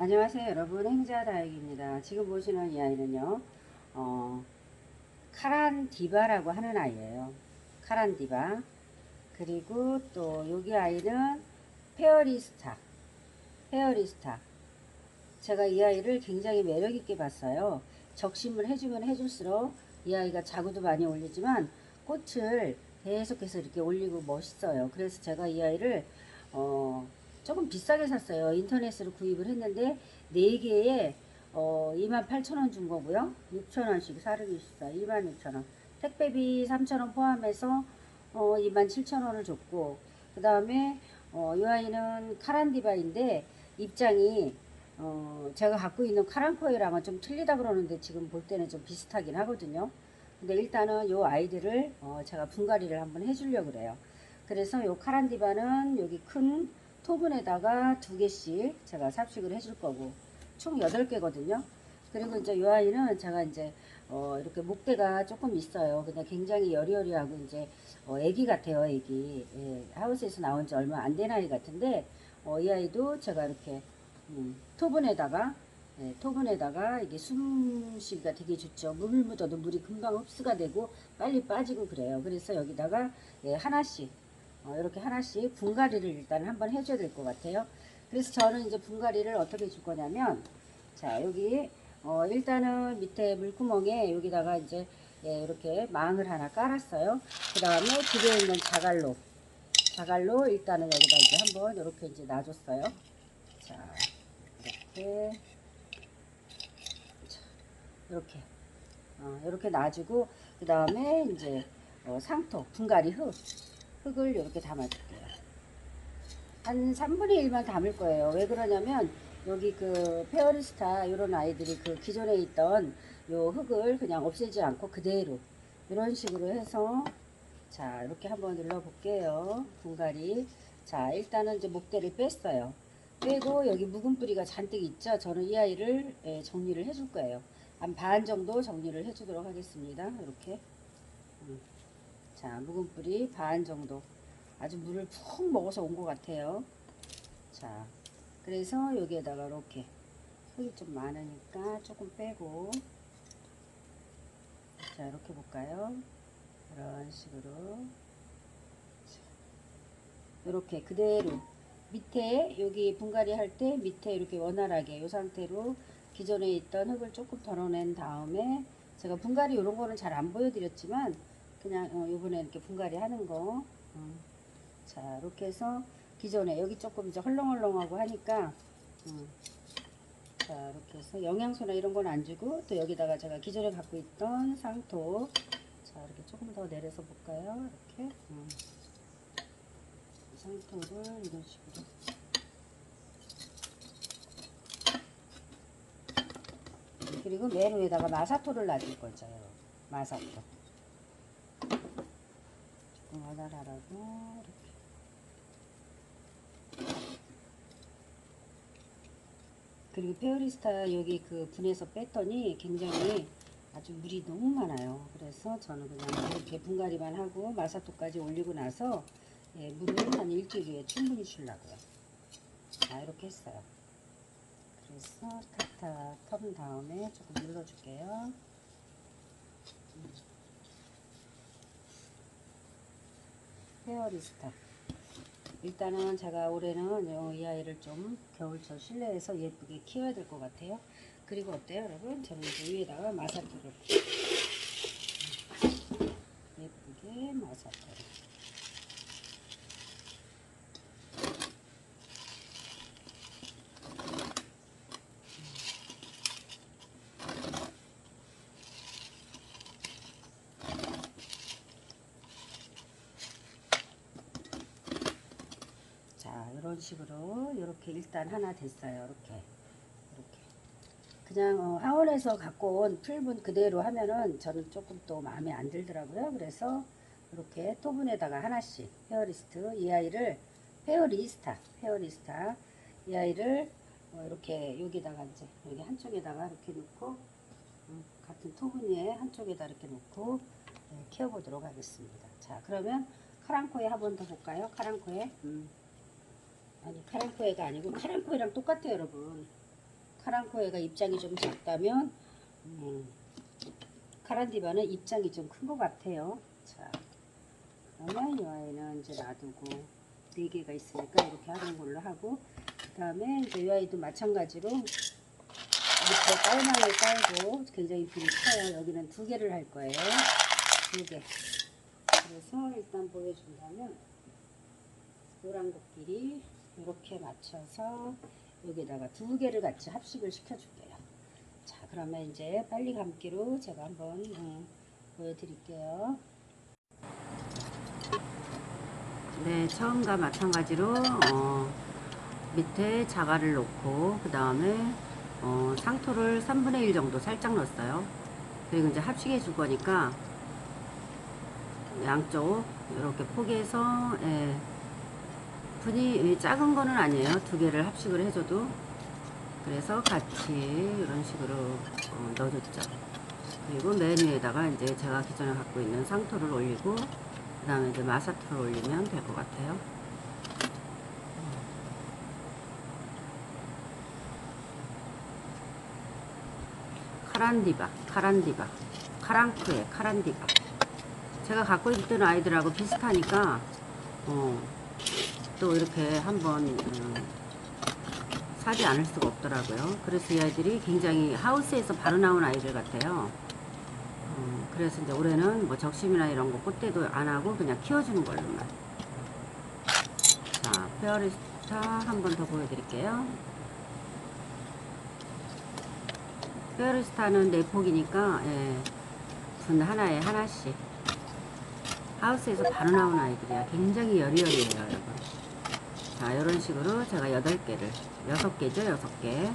안녕하세요 여러분. 행자다육입니다. 지금 보시는 이 아이는요 어, 카란디바라고 하는 아이예요. 카란디바. 그리고 또 여기 아이는 페어리스타. 페어리스타. 제가 이 아이를 굉장히 매력있게 봤어요. 적심을 해주면 해줄수록 이 아이가 자구도 많이 올리지만 꽃을 계속해서 이렇게 올리고 멋있어요. 그래서 제가 이 아이를 어, 조금 비싸게 샀어요. 인터넷으로 구입을 했는데 4개에 어, 28,000원 준 거고요. 6,000원씩 사르기 시사 26,000원. 택배비 3,000원 포함해서 어, 27,000원을 줬고 그 다음에 어, 이 아이는 카란디바인데 입장이 어, 제가 갖고 있는 카란코이랑은 좀 틀리다 그러는데 지금 볼 때는 좀 비슷하긴 하거든요. 근데 일단은 이 아이들을 어, 제가 분갈이를 한번 해주려고 그래요. 그래서 이 카란디바는 여기 큰 토분에다가 두 개씩 제가 삽식을 해줄 거고 총 8개거든요. 그리고 이제 이 아이는 제가 이제 어 이렇게 목대가 조금 있어요. 근데 굉장히 여리여리하고 이제 어 애기 같아요, 애기. 예, 하우스에서 나온 지 얼마 안 된 아이 같은데 어, 이 아이도 제가 이렇게 음, 토분에다가 예, 토분에다가 이게 숨쉬기가 되게 좋죠. 물을 묻어도 물이 금방 흡수가 되고 빨리 빠지고 그래요. 그래서 여기다가 예, 하나씩 어, 이렇게 하나씩 분갈이를 일단 한번 해줘야 될 것 같아요. 그래서 저는 이제 분갈이를 어떻게 줄 거냐면, 자, 여기, 어, 일단은 밑에 물구멍에 여기다가 이제, 예, 이렇게 망을 하나 깔았어요. 그 다음에 집에 있는 자갈로, 자갈로 일단은 여기다 이제 한번 이렇게 이제 놔줬어요. 자, 이렇게, 자, 이렇게, 어, 이렇게 놔주고, 그 다음에 이제, 어, 상토, 분갈이 흙, 흙을 이렇게 담아줄게요. 한 3분의 1만 담을 거예요. 왜 그러냐면 여기 그 페어리스타 이런 아이들이 그 기존에 있던 요 흙을 그냥 없애지 않고 그대로 이런 식으로 해서 자 이렇게 한번 눌러 볼게요. 분갈이 자 일단은 이제 목대를 뺐어요. 빼고 여기 묵은 뿌리가 잔뜩 있죠. 저는 이 아이를 예, 정리를 해줄 거예요. 한 반 정도 정리를 해주도록 하겠습니다. 이렇게. 음. 자, 묵은 뿌리 반 정도. 아주 물을 푹 먹어서 온 것 같아요. 자, 그래서 여기에다가 이렇게 흙이 좀 많으니까 조금 빼고. 자, 이렇게 볼까요? 이런 식으로. 이렇게 그대로 밑에 여기 분갈이 할 때 밑에 이렇게 원활하게 이 상태로 기존에 있던 흙을 조금 덜어낸 다음에 제가 분갈이 이런 거는 잘 안 보여드렸지만 그냥 어, 요번에 이렇게 분갈이 하는 거. 어. 자, 이렇게 해서 기존에 여기 조금 이제 헐렁헐렁하고 하니까 어. 자, 이렇게 해서 영양소나 이런 건 안 주고 또 여기다가 제가 기존에 갖고 있던 상토 자, 이렇게 조금 더 내려서 볼까요? 이렇게 어. 상토를 이런 식으로 그리고 맨 위에다가 마사토를 놔줄 거죠. 마사토. 원활하라고 이렇게. 그리고 페어리스타 여기 그 분에서 뺐더니 굉장히 아주 물이 너무 많아요. 그래서 저는 그냥 이렇게 분갈이만 하고 마사토까지 올리고 나서 예, 물을 한 일주일에 충분히 주려고요. 자 이렇게 했어요. 그래서 탁탁 턴 다음에 조금 눌러줄게요. 페어리스타. 일단은 제가 올해는 요- 이 아이를 좀 겨울철 실내에서 예쁘게 키워야 될 것 같아요. 그리고 어때요, 여러분? 저는 이제 위에다가 마사토를 예쁘게 마사토를. 자, 이런 식으로 이렇게 일단 하나 됐어요. 이렇게. 이렇게. 그냥 어, 하원에서 갖고 온 풀분 그대로 하면은 저는 조금 또 마음에 안 들더라고요. 그래서 이렇게 토분에다가 하나씩 페어리스트 이 아이를 페어리스타 페어리스타 이 아이를 어, 이렇게 여기다가 이제 여기 한쪽에다가 이렇게 놓고 음, 같은 토분 위에 한쪽에다 이렇게 놓고 네, 키워보도록 하겠습니다. 자 그러면 카랑코에 한 번 더 볼까요? 카랑코에 음. 아니 카랑코에가 아니고 카랑코에랑 똑같아요 여러분 카랑코에가 입장이 좀 작다면 음, 카란디바는 입장이 좀 큰 것 같아요. 자, 그러면 이 아이는 이제 놔두고 네 개가 있으니까 이렇게 하는 걸로 하고 그 다음에 이제 이 아이도 마찬가지로 밑에 깔망을 깔고 굉장히 불이 커요. 여기는 두 개를 할 거예요. 두 개. 그래서 일단 보여준다면 노란 곡끼리 이렇게 맞춰서 여기다가 두 개를 같이 합식을 시켜줄게요. 자, 그러면 이제 빨리 감기로 제가 한번 음, 보여드릴게요. 네, 처음과 마찬가지로 어, 밑에 자갈을 놓고 그 다음에 어, 상토를 3분의 1 정도 살짝 넣었어요. 그리고 이제 합식해 줄 거니까 양쪽 이렇게 포개서 예, 분이 작은 거는 아니에요. 두 개를 합식을 해줘도 그래서 같이 이런 식으로 어, 넣어줬죠. 그리고 맨 위에다가 이제 제가 기존에 갖고 있는 상토를 올리고 그 다음에 이제 마사토를 올리면 될 것 같아요. 카란디바, 카란디바, 카랑크에 카란디바. 제가 갖고 있던 아이들하고 비슷하니까 어, 또 이렇게 한번 음, 사지 않을 수가 없더라고요. 그래서 이 아이들이 굉장히 하우스에서 바로 나온 아이들 같아요. 어, 그래서 이제 올해는 뭐 적심이나 이런 거 꽃대도 안 하고 그냥 키워주는 걸로만. 자, 페어리스타 한 번 더 보여드릴게요. 페어리스타는 네 폭이니까 예, 분 하나에 하나씩. 하우스에서 바로 나온 아이들이야. 굉장히 여리여리해요, 여러분. 자, 이런 식으로 제가 8개를, 6개죠, 6개.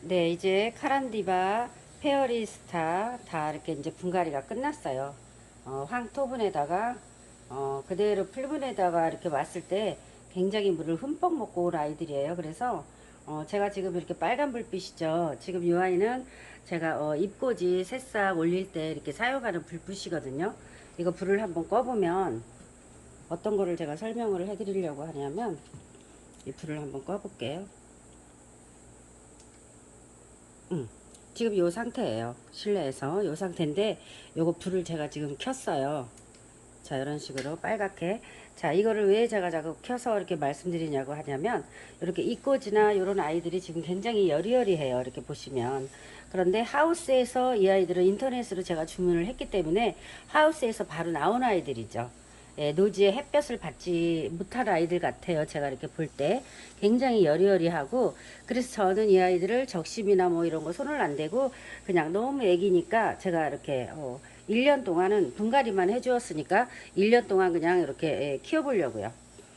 네, 이제 카란디바, 페어리스타 다 이렇게 이제 분갈이가 끝났어요. 어, 황토분에다가, 어, 그대로 풀분에다가 이렇게 왔을 때 굉장히 물을 흠뻑 먹고 온 아이들이에요. 그래서, 어, 제가 지금 이렇게 빨간 불빛이죠. 지금 이 아이는 제가 어, 잎꽂이 새싹 올릴 때 이렇게 사용하는 불빛이거든요. 이거 불을 한번 꺼보면 어떤 거를 제가 설명을 해드리려고 하냐면 이 불을 한번 꺼볼게요. 음, 지금 이 상태예요. 실내에서 이 상태인데 요거 불을 제가 지금 켰어요. 자 이런 식으로 빨갛게 자 이거를 왜 제가 자꾸 켜서 이렇게 말씀드리냐고 하냐면 이렇게 이꼬지나 이런 아이들이 지금 굉장히 여리여리해요 이렇게 보시면 그런데 하우스에서 이 아이들은 인터넷으로 제가 주문을 했기 때문에 하우스에서 바로 나온 아이들이죠 예, 노지에 햇볕을 받지 못할 아이들 같아요 제가 이렇게 볼 때 굉장히 여리여리하고 그래서 저는 이 아이들을 적심이나 뭐 이런 거 손을 안 대고 그냥 너무 애기니까 제가 이렇게 어, 1년 동안은 분갈이만 해주었으니까 1년 동안 그냥 이렇게 예, 키워보려고요.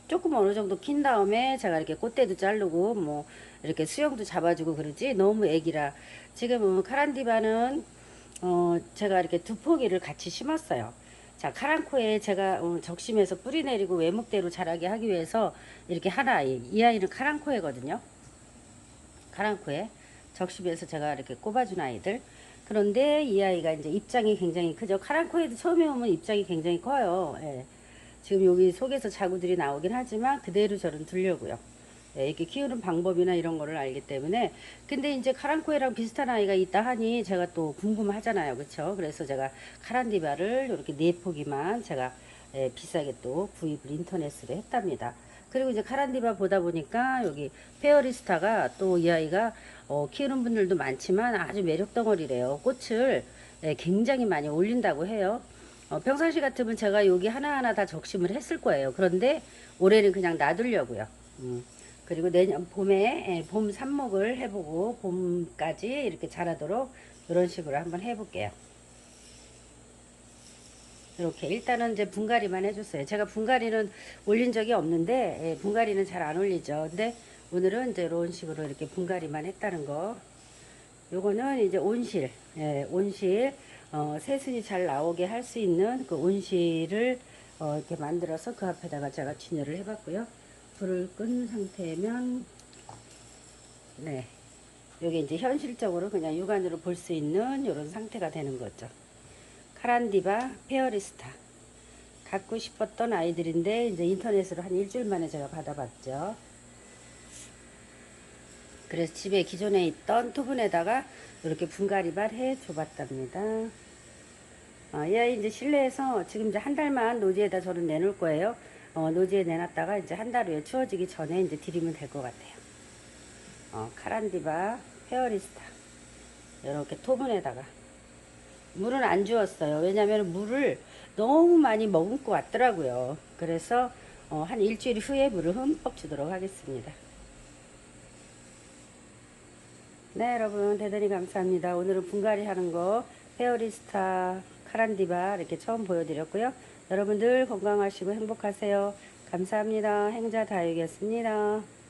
조금 어느 정도 킨 다음에 제가 이렇게 꽃대도 자르고 뭐 이렇게 수영도 잡아주고 그러지 너무 애기라 지금 카란디바는 어 제가 이렇게 두 포기를 같이 심었어요. 자 카랑코에 제가 어, 적심해서 뿌리 내리고 외목대로 자라게 하기 위해서 이렇게 하나 이, 이 아이는 카랑코에거든요. 카랑코에 적심해서 제가 이렇게 꼽아준 아이들 그런데 이 아이가 이제 입장이 굉장히 크죠. 카랑코에도 처음에 오면 입장이 굉장히 커요. 예. 지금 여기 속에서 자구들이 나오긴 하지만 그대로 저는 두려고요. 예, 이렇게 키우는 방법이나 이런 거를 알기 때문에 근데 이제 카랑코에랑 비슷한 아이가 있다 하니 제가 또 궁금하잖아요. 그렇죠? 그래서 제가 카란디바를 이렇게 네 포기만 제가 예, 비싸게 또 구입을 인터넷으로 했답니다. 그리고 이제 카란디바 보다 보니까 여기 페어리스타가 또 이 아이가 어, 키우는 분들도 많지만 아주 매력 덩어리래요. 꽃을 예, 굉장히 많이 올린다고 해요. 어, 평상시 같으면 제가 여기 하나하나 다 적심을 했을 거예요. 그런데 올해는 그냥 놔두려고요. 음. 그리고 내년 봄에 예, 봄 삽목을 해보고 봄까지 이렇게 자라도록 이런 식으로 한번 해볼게요. 이렇게 일단은 이제 분갈이만 해줬어요. 제가 분갈이는 올린 적이 없는데 예, 분갈이는 잘 안 올리죠. 근데 오늘은 이제 이런 식으로 이렇게 분갈이만 했다는 거. 요거는 이제 온실, 예, 온실 어, 새순이 잘 나오게 할 수 있는 그 온실을 어, 이렇게 만들어서 그 앞에다가 제가 진열을 해봤고요. 불을 끈 상태면 네, 여기 이제 현실적으로 그냥 육안으로 볼 수 있는 이런 상태가 되는 거죠. 카란디바 페어리스타 갖고 싶었던 아이들인데 이제 인터넷으로 한 일주일 만에 제가 받아봤죠. 그래서 집에 기존에 있던 토분에다가 이렇게 분갈이만 해 줘봤답니다. 어, 이 아이 이제 실내에서 지금 이제 한 달만 노지에다 저는 내놓을 거예요. 어, 노지에 내놨다가 이제 한 달 후에 추워지기 전에 이제 드리면 될 것 같아요. 어, 카란디바 페어리스타 이렇게 토분에다가 물은 안 주었어요. 왜냐하면 물을 너무 많이 머금고 왔더라고요. 그래서 어, 한 일주일 후에 물을 흠뻑 주도록 하겠습니다. 네 여러분 대단히 감사합니다. 오늘은 분갈이 하는 거 페어리스타 카란디바 이렇게 처음 보여드렸고요. 여러분들 건강하시고 행복하세요. 감사합니다. 행자 다육이었습니다.